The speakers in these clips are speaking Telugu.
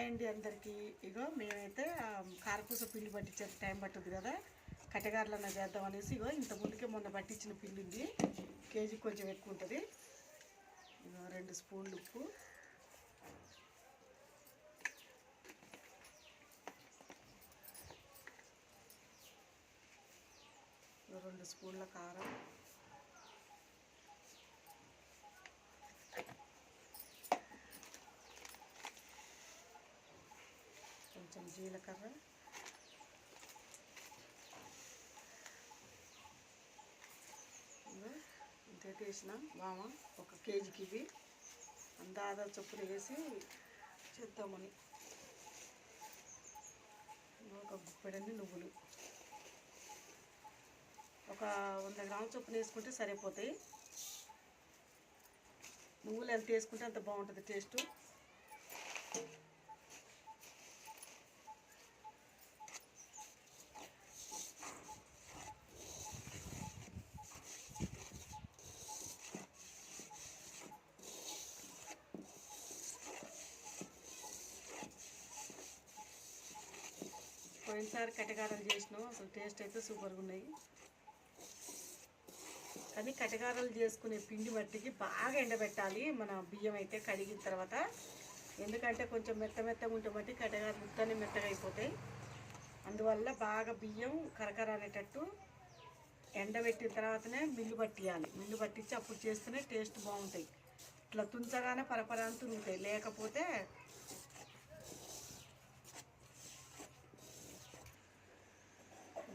హాయ్ అండి అందరికీ. ఇగో మేమైతే కారపూస పిండి పట్టించే టైం పట్టుద్ది కదా. కట్టగారులన్న చేద్దాం అనేసి ఇగో ఇంతకుముందుకే మొన్న పట్టించిన పిండి ఉంది కేజీ కొంచెం ఎక్కువ ఉంటుంది. ఇగో రెండు స్పూన్లు ఉప్పు. రెండు స్పూన్ల కారం. కొంచెం జీలకర్ర. ఇగో ఇంతైతే వేసిన వామ ఒక కేజీకి ఇవి. అందాదా చొప్పులు వేసి చేద్దామని. ఒక గుప్పెడన్ని నువ్వులు. ఒక వంద గ్రాముల చొప్పున వేసుకుంటే సరిపోతాయి. నువ్వులు ఎంత వేసుకుంటే అంత బాగుంటుంది టేస్ట్. పోయినసారి కటకారాలు చేసినాం. అసలు టేస్ట్ అయితే సూపర్గా ఉన్నాయి. కానీ కటకారాలు చేసుకునే పిండి మట్టికి బాగా ఎండబెట్టాలి మన బియ్యం అయితే కడిగిన తర్వాత. ఎందుకంటే కొంచెం మెత్త మెత్తగా ఉంటే మట్టి కటగారలు ఉత్తనే మెత్తగా అయిపోతాయి. అందువల్ల బాగా బియ్యం కరకర అనేటట్టు ఎండబెట్టిన తర్వాతనే మిల్లు పట్టియాలి. మిల్లు పట్టించి అప్పుడు చేస్తేనే టేస్ట్ బాగుంటాయి. ఇట్లా తుంచగానే పరపరాని తురుగుతాయి లేకపోతే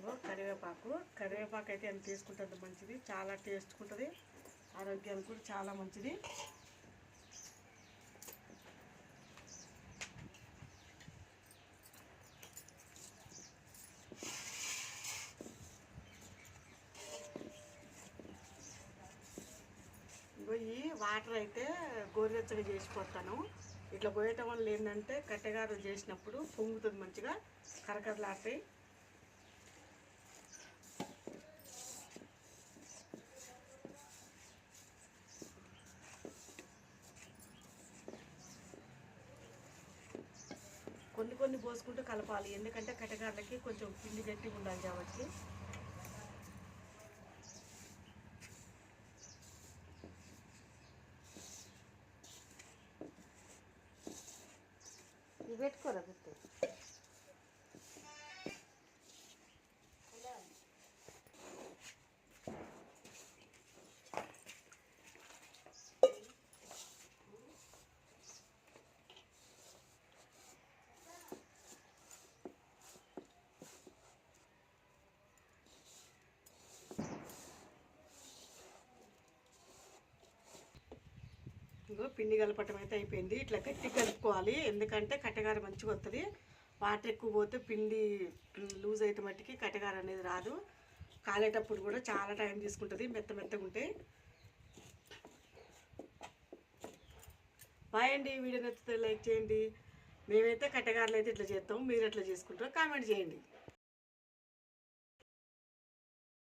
ఇగో కరివేపాకు. కరివేపాకు అయితే ఎంత తీసుకుంటుంది మంచిది. చాలా టేస్ట్ ఉంటుంది ఆరోగ్యానికి కూడా చాలా మంచిది. పోయి వాటర్ అయితే గోరువెచ్చగా చేసిపోతాను ఇట్లా పోయటం వల్ల ఏంటంటే కట్టెగారు చేసినప్పుడు పొంగుతుంది మంచిగా. కరకరలాడతాయి. కొన్ని కొన్ని పోసుకుంటూ కలపాలి. ఎందుకంటే కట్టెగారలకి కొంచెం పిండి గట్టిగా ఉండాలి కాబట్టి. పెట్టుకోరా ఇదిగో పిండి కలపటం అయితే అయిపోయింది. ఇట్లా గట్టి కలుపుకోవాలి. ఎందుకంటే కట్టగార మంచిగా వస్తుంది వాటర్ ఎక్కువ పోతే పిండి లూజ్ అయితే మట్టికి కట్టెగార అనేది రాదు. కాలేటప్పుడు కూడా చాలా టైం తీసుకుంటుంది. మెత్త మెత్తగా ఉంటాయి. బాయ్ అండి. వీడియో నచ్చితే లైక్ చేయండి. మేమైతే కట్టగారులు అయితే ఇట్లా చేస్తాం. మీరు ఎట్లా చేసుకుంటారో కామెంట్ చేయండి.